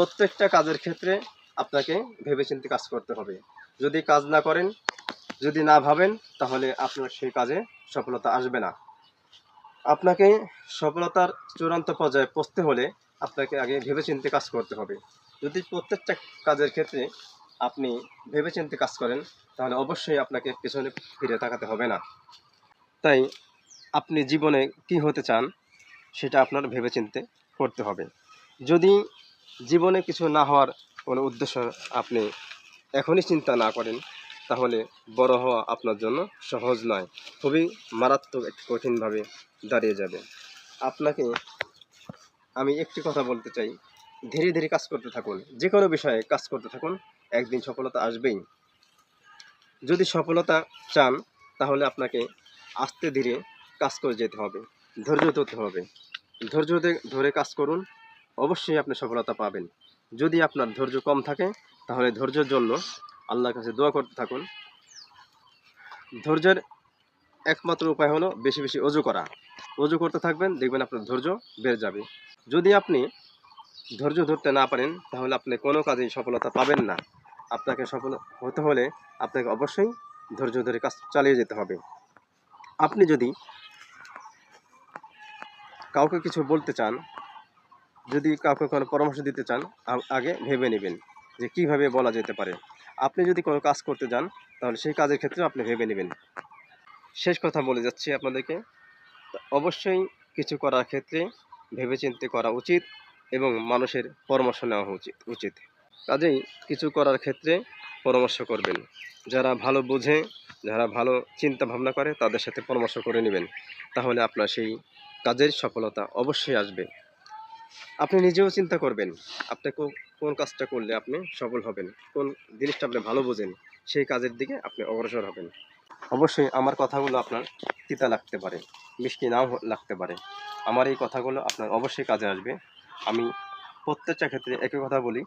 প্রত্যেকটা কাজের ক্ষেত্রে আপনাকে ভেবেচিন্তে কাজ করতে হবে। যদি কাজ না করেন, যদি না ভাবেন, তাহলে আপনার সেই কাজে সফলতা আসবে না। আপনাকে সফলতার চূড়ান্ত পর্যায়ে পৌঁছতে হলে আপনাকে আগে ভেবেচিন্তে কাজ করতে হবে। যদি প্রত্যেকটা কাজের ক্ষেত্রে আপনি ভেবেচিন্তে কাজ করেন, তাহলে অবশ্যই আপনাকে পেছনে ফিরে তাকাতে হবে না। তাই আপনি জীবনে কি হতে চান, সেটা আপনার ভেবেচিন্তে করতে হবে। যদি জীবনে কিছু না হওয়ার কোনো উদ্দেশ্য আপনি এখনই চিন্তা না করেন, তাহলে বড় হওয়া আপনার জন্য সহজ নয়। খুবই মারাত্মক একটি কঠিনভাবে দাঁড়িয়ে যাবে। আপনাকে আমি একটি কথা বলতে চাই। ধীরে ধীরে কাজ করতে থাকুন। যে কোনো বিষয়ে কাজ করতে থাকুন। একদিন সফলতা আসবেই। যদি সফলতা চান, তাহলে আপনাকে আস্তে ধীরে কাজ করে যেতে হবে। ধৈর্য ধরতে হবে। ধৈর্য ধরে কাজ করুন। অবশ্যই আপনি সফলতা পাবেন। যদি আপনার ধৈর্য কম থাকে, তাহলে ধৈর্যের জন্য আল্লাহর কাছে দোয়া করতে থাকুন। ধৈর্যের একমাত্র উপায় হলো বেশি বেশি অজু করা। অজু করতে থাকবেন, দেখবেন আপনার ধৈর্য বেড়ে যাবে। যদি আপনি ধৈর্য ধরতে না পারেন, তাহলে আপনি কোনো কাজেই সফলতা পাবেন না। আপনাকে সফল হতে হলে আপনাকে অবশ্যই ধৈর্য ধরে কাজ চালিয়ে যেতে হবে। আপনি যদি কাউকে কিছু বলতে চান যদি কাউকে কোনো পরামর্শ দিতে চান আগে ভেবে নেবেন যে কীভাবে বলা যেতে পারে। আপনি যদি কোনো কাজ করতে যান, তাহলে সেই কাজের ক্ষেত্রে আপনি ভেবে নেবেন। শেষ কথা বলে যাচ্ছি আপনাদেরকে। অবশ্যই কিছু করার ক্ষেত্রে ভেবেচিন্তে করা উচিত এবং মানুষের পরামর্শ নেওয়া উচিত উচিত। কাজেই কিছু করার ক্ষেত্রে পরামর্শ করবেন। যারা ভালো বোঝে, যারা ভালো চিন্তা ভাবনা করে, তাদের সাথে পরামর্শ করে নেবেন। তাহলে আপনার সেই কাজের সফলতা অবশ্যই আসবে। আপনি নিজেও চিন্তা করবেন আপনি কোন কাজটা করলে আপনি সফল হবেন, কোন জিনিসটা আপনি ভালো বোঝেন, সেই কাজের দিকে আপনি অগ্রসর হবেন। অবশ্যই আমার কথাগুলো আপনার তিতা লাগতে পারে, মিষ্টি নাও লাগতে পারে। আমার এই কথাগুলো আপনার অবশ্যই কাজে আসবে। আমি প্রত্যেকটা ক্ষেত্রে একই কথা বলি,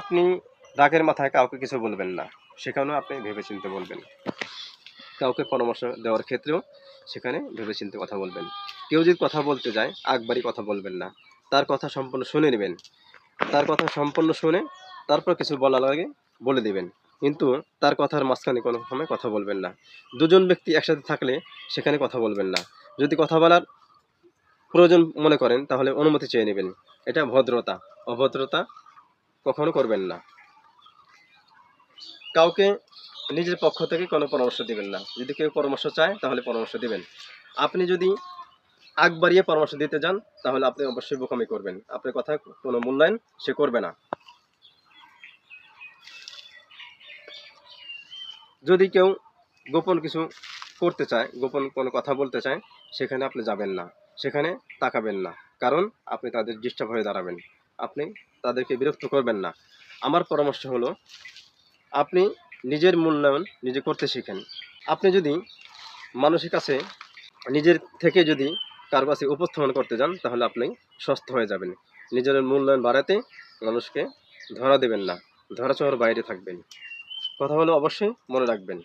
আপনি রাগের মাথায় কাউকে কিছু বলবেন না, সেখানেও আপনি ভেবেচিন্তে বলবেন। কাউকে পরামর্শ দেওয়ার ক্ষেত্রেও সেখানে ভেবেচিন্তে কথা বলবেন। কেউ যদি কথা বলতে যায়, আকবারই কথা বলবেন না। তার কথা সম্পূর্ণ শুনে নেবেন। তার কথা সম্পূর্ণ শুনে তারপর কিছু বলা লাগে বলে দিবেন। কিন্তু তার কথার মাঝখানে কোনো সময় কথা বলবেন না। দুজন ব্যক্তি একসাথে থাকলে সেখানে কথা বলবেন না। যদি কথা বলার প্রয়োজন মনে করেন, তাহলে অনুমতি চেয়ে নেবেন। এটা ভদ্রতা। অভদ্রতা কখনো করবেন না। কাউকে নিজের পক্ষ থেকে কোনো পরামর্শ দিবেন না। যদি কেউ পরামর্শ চায়, তাহলে পরামর্শ দিবেন। আপনি যদি আগ বাড়িয়ে পরামর্শ দিতে যান, তাহলে আপনি অবশ্যই বোকামি করবেন। আপনার কথা কোনো মূল্যায়ন সে করবে না। যদি কেউ গোপন কিছু করতে চায়, গোপন কোনো কথা বলতে চায়, সেখানে আপনি যাবেন না। সেখানে তাকাবেন না। কারণ আপনি তাদের ডিস্টার্ব হয়ে দাঁড়াবেন। আপনি তাদেরকে বিরক্ত করবেন না। আমার পরামর্শ হলো, আপনি নিজের মূল্যায়ন নিজে করতে শিখেন। আপনি যদি মানুষের কাছে নিজের থেকে যদি কারও কাছে উপস্থাপন করতে যান, তাহলে আপনি সুস্থ হয়ে যাবেন। নিজের মূল্যায়ন বাড়াতে মানুষকে ধরা দেবেন না, ধরা ছোঁয়ার বাইরে থাকবেন। কথা হলো অবশ্যই মনে রাখবেন।